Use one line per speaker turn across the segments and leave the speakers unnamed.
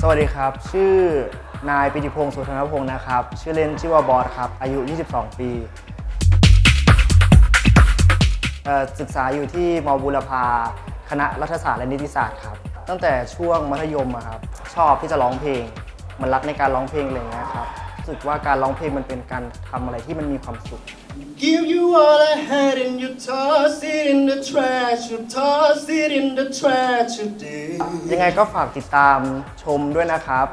สวัสดีครับ ชื่อนายปิติพงศ์สุธนพงศ์นะครับ ชื่อเล่นชื่อว่าบอสครับ อายุ 22 ปีเอ่อศึกษาอยู่ที่มบุรพาคณะรัฐศาสตร์และนิติศาสตร์ครับ ตั้งแต่ช่วงมัธยมอะครับ ชอบที่จะร้องเพลง มันรักในการร้องเพลงอะไรอย่างเงี้ยครับ รู้สึกว่าการร้องเพลงมันเป็นการทำอะไรที่มันมีความสุข
Give you all I had and you tossed it in the trash. You tossed it in the trash today.
ยังไงก็ฝากติดตามชมด้วยนะครับ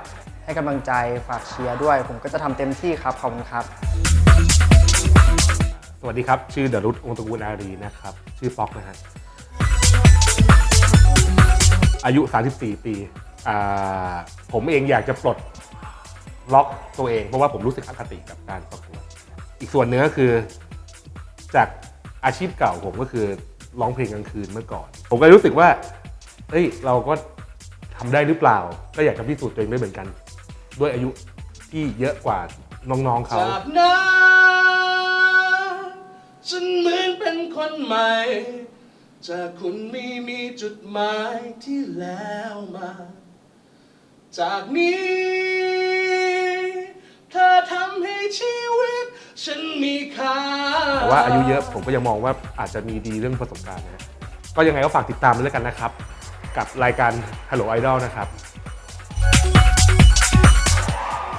ให้กำลังใจฝากเชียร์ด้วย ผมก็จะทำเต็มที่ครับ ขอบคุณครับ
สวัสดีครับ ชื่อเดรุตองค์ตระกูลอารีนะครับ ชื่อป๊อกนะฮะ อายุ 34 ปีอ่าผมเองอยากจะปลด ล็อกตัวเอง เพราะว่าผมรู้สึกอคติกับการประกวดอีกส่วนหนึงก็คือ จากอาชีพเก่าผมก็คือร้องเพลงกลางคืนเมื่อก่อน ผมก็รู้สึกว่าเฮ้ยเราก็ทำได้หรือเปล่า ก็อยากจะพิสูจน์ตัวเองด้วยเหมือนกัน ด้วยอายุที่เยอะกว่าน้องๆเขา
จากนั้นฉันเหมือนเป็นคนใหม่ จากคุณไม่มีจุดหมายที่แล้วมา จากนี้ ชีวิต ฉันมีค่า
แต่ว่าอายุเยอะผมก็ยังมองว่าอาจจะมีดีเรื่องประสบการณ์นะฮะก็ยังไงก็ฝากติดตามด้วยแล้วกันนะครับ กับรายการ Hello Idol นะครับ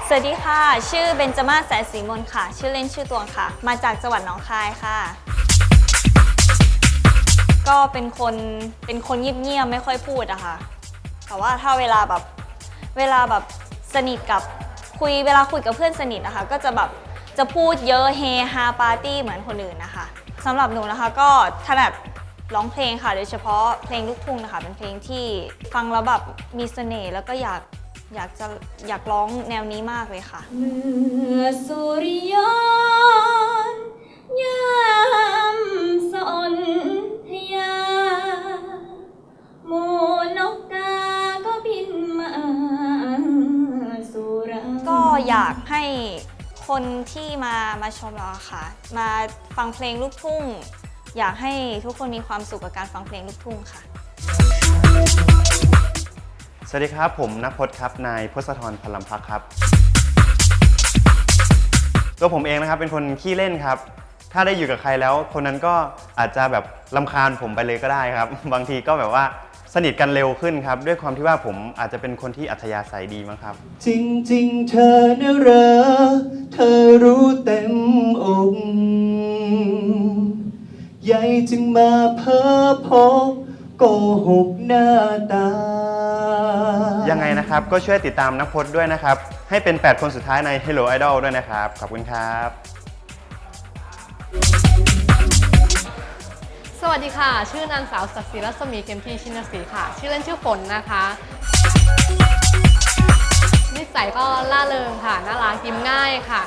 สวัสดีค่ะ ชื่อเบนจมาศแสนสีมนค่ะ ชื่อเล่นชื่อตวงค่ะ มาจากจังหวัดหนองคายค่ะ ก็เป็นคนเป็นคนเงียบๆไม่ค่อยพูดอะค่ะ แต่ว่าถ้าเวลาแบบเวลาแบบสนิทกับ คุยเวลาคุยกับเพื่อนสนิทนะคะ ก็จะแบบจะพูดเยอะเฮฮาปาร์ตี้เหมือนคนอื่นนะคะสำหรับหนูนะคะก็ถนัดร้องเพลงค่ะ โดยเฉพาะเพลงลูกทุ่งนะคะ เป็นเพลงที่ฟังแล้วแบบมีเสน่ห์แล้วก็อยากอยากจะอยากร้องแนวนี้มากเลยค่ะเมื่อสุริยนยามสน อยากให้คนที่มามาชมเราอะค่ะ มาฟังเพลงลูกทุ่ง อยากให้ทุกคนมีความสุขกับการฟังเพลงลูกทุ่งค่ะ
สวัสดีครับ ผมนพจน์ครับ นายพศธรพลัมพักครับ ตัวผมเองนะครับเป็นคนขี้เล่นครับ ถ้าได้อยู่กับใครแล้ว คนนั้นก็อาจจะแบบลำคาญผมไปเลยก็ได้ครับ บางทีก็แบบว่าสนิทกันเร็วขึ้นครับ ด้วยความที่ว่าผมอาจจะเป็นคนที่อัธยาศัยดีมั้งครับ
จริงๆ เธอนะเหรอเธอรู้เต็มอกใหญ่จึงมาเพ้อพบโกหกหน้าตา
ยังไงนะครับก็ช่วยติดตามนักพจน์ด้วยนะครับ ให้เป็น 8 คนสุดท้ายใน Hello Idol ด้วยนะครับ ขอบคุณครับ
สวัสดีค่ะ ชื่อนางสาวศักดิ์ศรีรัศมีเกมที่ชินศรีค่ะ ชื่อเล่นชื่อฝนนะคะ นิสัยก็ล่าเริงค่ะ น่ารักยิ้มง่ายค่ะ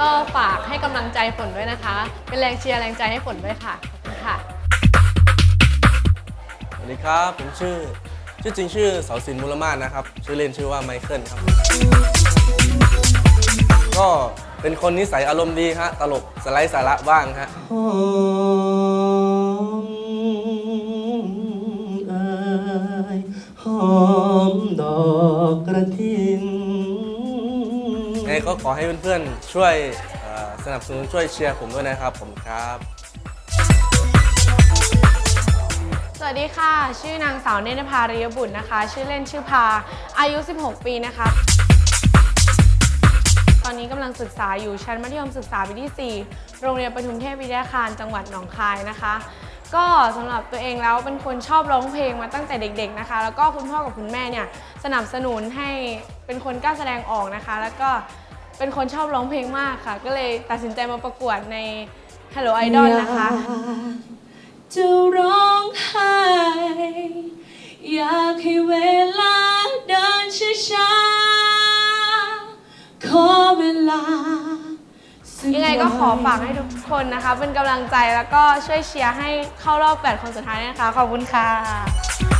ก็ฝากให้กำลังใจฝนด้วยนะคะ เป็นแรงเชียร์แรงใจให้ฝนด้วยค่ะ ขอบคุณค่ะ
สวัสดีครับ ผมชื่อ ชื่อจริงชื่อเสาสินมูลมาศนะครับ ชื่อเล่นชื่อว่าไมเคิลครับ ก็เป็นคนนิสัยอารมณ์ดีฮะ ตลกสไลด์สาระบ้างฮะ
ก็
ขอให้เพื่อนๆช่วยสนับสนุนช่วยเชียร์ผมด้วยนะครับผมครับ
สวัสดีค่ะ ชื่อนางสาวเนตรภาริยบุตรนะคะ ชื่อเล่นชื่อพา อายุ 16 ปีนะคะ ตอนนี้กำลังศึกษาอยู่ชั้นมัธยมศึกษาปีที่ 4 โรงเรียนปทุมเทพวิทยาคารจังหวัดหนองคายนะคะ ก็สำหรับตัวเองแล้วเป็นคนชอบร้องเพลงมาตั้งแต่เด็กๆนะคะ แล้วก็คุณพ่อกับคุณแม่เนี่ยสนับสนุนให้เป็นคนกล้าแสดงออกนะคะ แล้วก็ เป็นคนชอบร้องเพลงมากค่ะ ก็เลยตัดสินใจมาประกวดใน Hello Idol นะคะ
จะร้องไห้อยากให้เวลาเดินช้าๆขอเวลา
ยังไงก็ขอฝากให้ทุกคนนะคะ เป็นกำลังใจแล้วก็ช่วยเชียร์ให้เข้ารอบ 8 คนสุดท้ายนะคะ ขอบคุณค่ะ